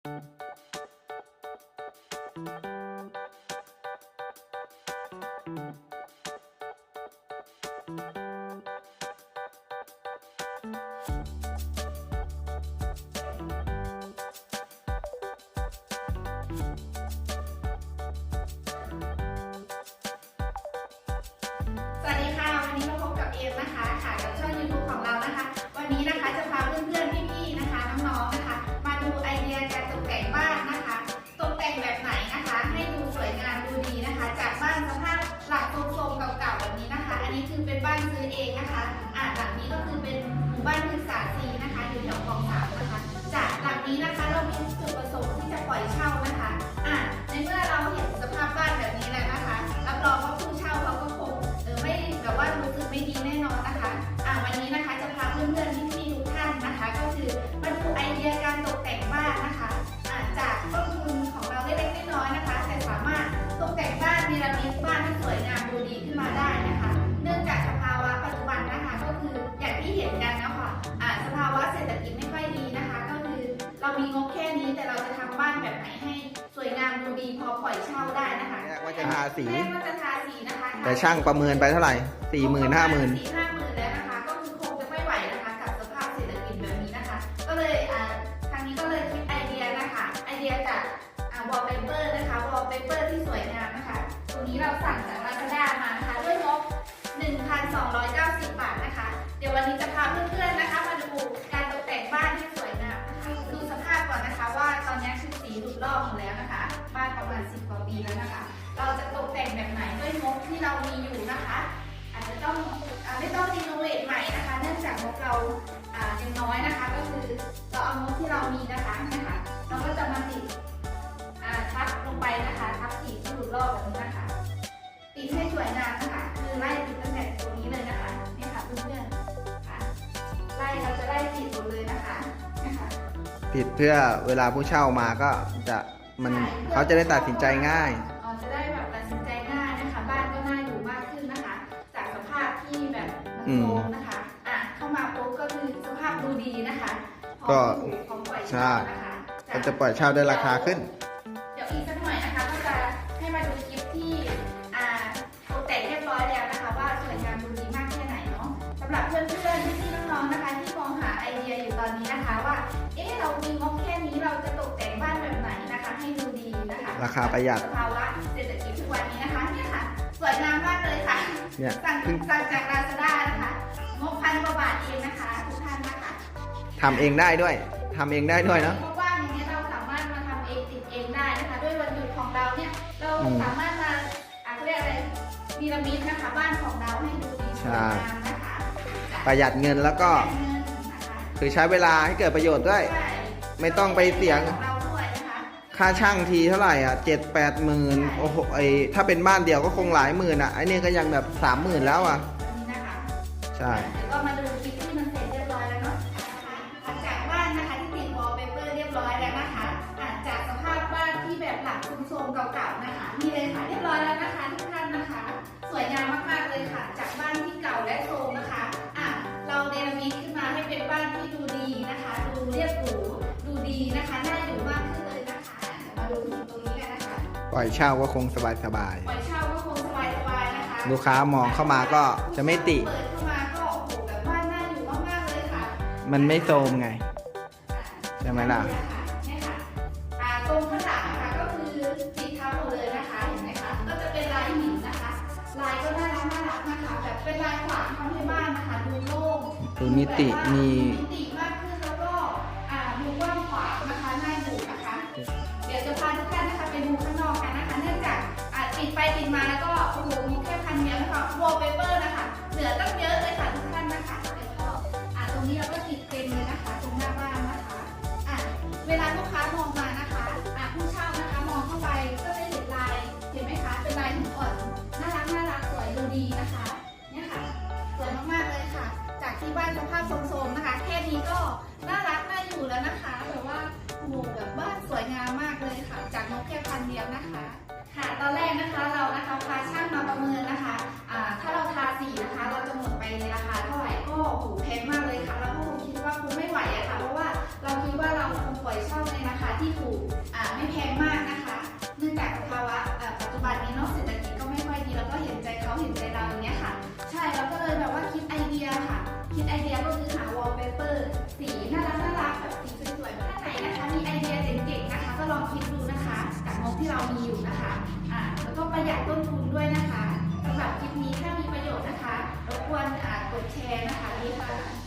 ส บ้านพฤกษาซีนะคะอยู่แถวคลองสามนะคะ จากหลังนี้นะคะ ดูดีพอปล่อยเช่าได้นะคะแรกว่าจะทาสี แรกว่าจะทาสีนะคะแต่ช่างประเมินไปเท่าไหร่สี่หมื่นห้าหมื่น สี่ห้าหมื่นแล้วนะคะ ก็คือคงจะไม่ไหวนะคะกับสภาพเศรษฐกิจแบบนี้นะคะ ก็เลยอ่าทางนี้ก็เลยคิดไอเดียนะคะ ไอเดียจากอ่าวอลเปเปอร์นะคะวอลเปเปอร์ที่สวยงามนะคะตัวนี้เราสั่งจากลาซาด้ามานะคะ ด้วยงบ1,290 บาทนะคะ เดี๋ยววันนี้จะพาเพื่อนๆนะคะ สีที่หลุดลอกแบบนี้นะคะติดให้สวยงามนะคะคือไล่ติดตั้งแต่ตรงนี้เลยนะคะเนี่ยค่ะเพื่อนๆค่ะไล่เราจะไล่ติดหมดเลยนะคะเนี่ยค่ะผิดเพื่อเวลาผู้เช่ามาก็จะมันเขาจะได้ตัดสินใจง่าย อ๋อจะได้แบบตัดสินใจง่ายนะคะ บ้านก็น่าอยู่มากขึ้นนะคะ จากสภาพที่แบบมันอืมโซมนะคะอะเข้ามาปุ๊บก็คือสภาพดูดีนะคะพร้อมก็ปลูพร้อมปล่อยใช่เช่านะคะ ก็จะปล่อยเช่าได้ราคาขึ้น มาดูคลิปที่อ่าตกแต่งเรียบร้อยแล้วนะคะ ว่าสวยงามดูดีมากแค่ไหนเนาะสำหรับเพื่อนๆพี่ๆน้องๆนะคะ ที่มองหาไอเดียอยู่ตอนนี้นะคะ ว่าเอ๊ะเรามีงบแค่นี้เราจะตกแต่งบ้านแบบไหนนะคะ ให้ดูดีนะคะราคาประหยัดสภาวะเศรษฐกิจทุกวันนี้นะคะเนี่ยค่ะสวยงามมากเลยค่ะเนี่ยสั่งเพิ่งสั่งจากลาซาด้านะคะงบพันกว่าบาทเองนะคะทุกท่านนะคะทำเองได้ด้วยทำเองได้ด้วยเนาะ สามารถมาอะเขาเรียกอะไรพีระมิดนะคะบ้านของเราให้ดูดีสวยงามนะคะประหยัดเงินแล้วก็ประหยัดเงินนะคะคือใช้เวลาให้เกิดประโยชน์ด้วยใช่ไม่ต้องไปเสี่ยงของเราด้วยนะคะค่าช่างทีเท่าไหร่อะเจ็ดแปดหมื่นโอ้โหไอถ้าเป็นบ้านเดียวก็คงหลายหมื่นอะไอเนี่ยก็ยังแบบสามหมื่นแล้วอะอันนี้นะคะใช่เดี๋ยวก็มาดูคลิปที่มันเสร็จเรียบร้อยแล้วเนาะนะคะหลังจากบ้านนะคะที่ติดวอลเปเปอร์เรียบร้อยแล้วนะคะอะจากสภาพบ้าน ที่แบบหลังซุมโทรมเก่าๆนะคะนี่เลยค่ะเรียบร้อยแล้วนะคะทุกท่านนะคะ สวยงามมากๆเลยค่ะ จากบ้านที่เก่าและโทรมนะคะอะเราเนรมิตขึ้นมาให้เป็นบ้านที่ดูดีนะคะ ดูเรียบหรูดูดีนะคะน่าอยู่มากขึ้นเลยนะคะเดี๋ยวมาดูตรงนี้กันนะคะปล่อยเช่าก็คงสบายสบายปล่อยเช่าก็คงสบายๆนะคะๆลูกค้ามองเข้ามาก็จะไม่ติ เปิดเข้ามาก็โอ้โหแบบบ้านน่าอยู่มากๆเลยค่ะมันไม่โทรมไง ใช่ไหมล่ะเลายขวางทำให้บ้านนะคะดูโล่งดูมิติมี มิติมากขึ้นแล้วก็อ่าดูกว้างขวางนะคะน่าอยู่นะคะ เดี๋ยวจะพาทุกท่านนะคะไปดูข้างนอกกันนะคะ เนื่องจากอ่าติดไปติดมาแล้วก็โอ้โหมีแค่พันเดียวนะคะวอลเปเปอร์นะคะเหลือตั้งเยอะเลยค่ะทุกท่านนะคะแล้วก็อ่าตรงนี้เราก็ติดเต็มเลยนะคะตรงหน้าบ้านนะคะอ่าเวลาลูกค้ามองมานะคะอ่าผู้เช่านะคะมองเข้าไปก็จะเห็นลายเห็นไหมคะเป็นลายหินอ่อนน่ารักน่ารักสวยดูดีนะคะ กนะคะเรานะคะพาช่างมาประเมินนะคะถ้าเราทาสีนะคะ เราจะหมดไปในราคาเท่าไหร่ก็โอ้โหแพงมากเลยค่ะ เราก็คงคิดว่าคงไม่ไหวอะค่ะ เพราะว่าเราคิดว่าเราคงปล่อยเชอบในราคาที่ถูกไม่แพงมากนะคะ เนื่องจากสภาวะปัจจุบันนี้เนาะเศรษฐกิจก็ไม่ค่อยดีแล้วก็เห็นใจเขาเห็นใจเราอย่างเงี้ยค่ะ ใช่เราก็เลยแบบว่าคิดไอเดียค่ะ คิดไอเดียก็คือหาวอลเปเปอร์สีน่ารักน่ารักแบบสีสวยๆถ้าไหนนะคะ มีไอเดียเจ๋งๆนะคะ ก็ลองคิดดูนะคะ งบที่เรามีอยู่นะคะอ่าแล้วก็ประหยัดต้นทุนด้วยนะคะสำหรับคลิปนี้ถ้ามีประโยชน์นะคะรบกวนอ่ากดแชร์นะคะรีฟัะ